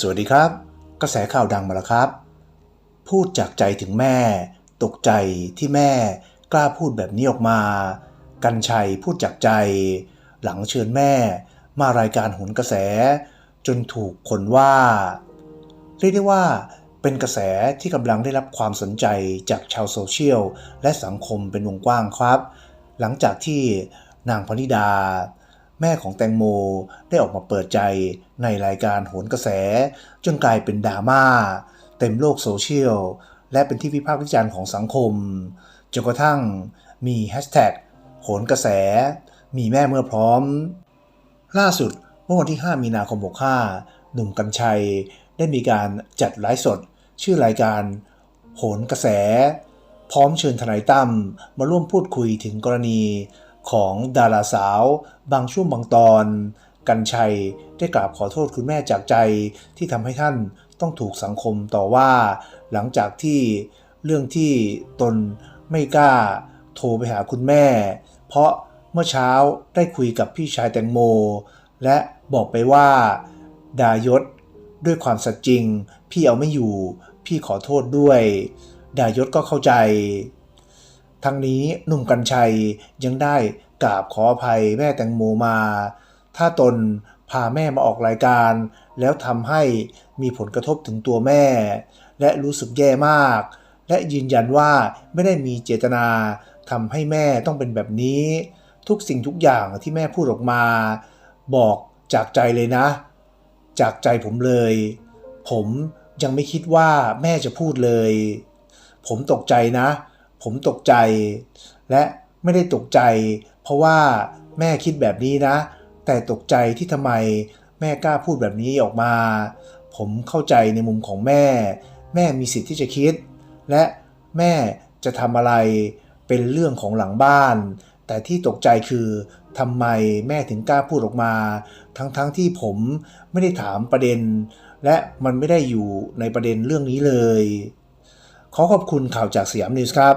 สวัสดีครับ กระแสข่าวดังมาแล้วครับ พูดจากใจถึงแม่ ตกใจที่แม่กล้าพูดแบบนี้ออกมา กันชัยพูดจากใจ หลังเชิญแม่มารายการโหนกระแส จนถูกคนว่า เรียกได้ว่าเป็นกระแสที่กำลังได้รับความสนใจจากชาวโซเชียลและสังคมเป็นวงกว้างครับ หลังจากที่นางพนิดา แม่ของแตงโมได้ออกมาเปิดใจในรายการโหนกระแส จนกลายเป็นดราม่า เต็มโลกโซเชียล และเป็นที่วิพากษ์วิจารณ์ของสังคม จนกระทั่งมีแฮชแท็กโหนกระแส มีแม่เมื่อพร้อม ล่าสุดเมื่อวันที่ 5 มีนาคม 65 หนุ่มกัญชัยได้มีการจัดไลฟ์สด ชื่อรายการโหนกระแส พร้อมเชิญทนายตั้มมาร่วมพูดคุยถึงกรณี ของดาราสาว บางช่วงบางตอน กัญชัยได้กราบขอโทษคุณแม่จากใจที่ทำให้ท่านต้องถูกสังคมต่อว่า หลังจากที่เรื่องที่ตนไม่กล้าโทรไปหาคุณแม่ เพราะเมื่อเช้าได้คุยกับพี่ชายแตงโม และบอกไปว่า ดายศด้วยความสัตย์จริง พี่เอาไม่อยู่ พี่ขอโทษด้วย ดายศก็เข้าใจ ทั้งนี้หนุ่มกัญชัยยังได้กราบขออภัยแม่แตงโมมา ถ้าตนพาแม่มาออกรายการ แล้วทำให้มีผลกระทบถึงตัวแม่ และรู้สึกแย่มาก และยืนยันว่าไม่ได้มีเจตนาทำให้แม่ต้องเป็นแบบนี้ ทุกสิ่งทุกอย่างที่แม่พูดออกมา บอกจากใจเลยนะ จากใจผมเลย ผมยังไม่คิดว่าแม่จะพูดเลย ผมตกใจนะ ผมตกใจ และไม่ได้ตกใจ เพราะว่าแม่คิดแบบนี้นะ แต่ตกใจที่ทำไมแม่กล้าพูดแบบนี้ออกมา ผมเข้าใจในมุมของแม่ แม่มีสิทธิ์ที่จะคิด และแม่จะทำอะไรเป็นเรื่องของหลังบ้าน แต่ที่ตกใจคือทำไมแม่ถึงกล้าพูดออกมา ทั้งๆทที่ผมไม่ได้ถามประเด็น และมันไม่ได้อยู่ในประเด็นเรื่องนี้เลย ขอขอบคุณข่าวจากสยามนิวส์ครับ